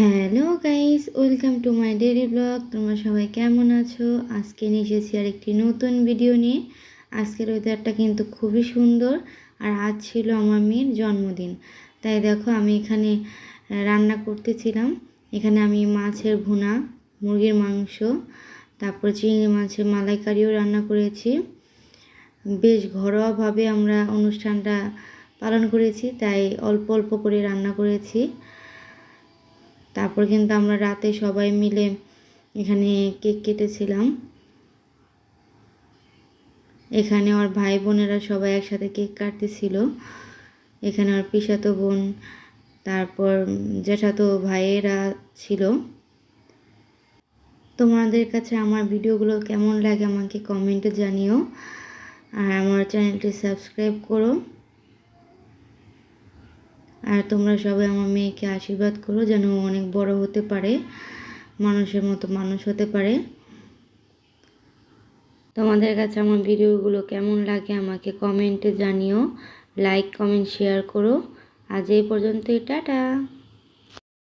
Hello guys, welcome to my daily blog. তোমরা সবাই কেমন আছো? আজকে নিয়ে এসেছি আর একটি নতুন ভিডিও নিয়ে। আজকের ওয়েদারটা কিন্তু খুবই সুন্দর, আর আজ ছিল আমার মেয়ের জন্মদিন। তাই দেখো, আমি এখানে রান্না করতেছিলাম। এখানে আমি মাছের ভুনা, মুরগির মাংস, তারপর চিংড়ি মাছের মালাইকারিও রান্না করেছি। বেশ ঘরোয়াভাবে আমরা অনুষ্ঠানটা পালন করেছি, তাই অল্প অল্প করে রান্না করেছি। তারপর কিন্তু আমরা রাতে সবাই মিলে এখানে কেক কেটেছিলাম। এখানে ওর ভাই বোনেরা সবাই একসাথে কেক কাটতেছিল। এখানে ওর পিসাতো বোন, তারপর জ্যাঠাতো ভাইয়েরা ছিল। তোমাদের কাছে আমার ভিডিওগুলো কেমন লাগে আমাকে কমেন্টে জানিও। আর আমার চ্যানেলটি সাবস্ক্রাইব করো। আর তোমরা সবাই আমার মেয়েকে আশীর্বাদ করো যেন অনেক বড় হতে পারে, মানুষের মতো মানুষ হতে পারে। তোমাদের কাছে আমার ভিডিওগুলো কেমন লাগে আমাকে কমেন্টে জানিও, লাইক, কমেন্ট, শেয়ার করো। আজ এই পর্যন্তই, টাটা।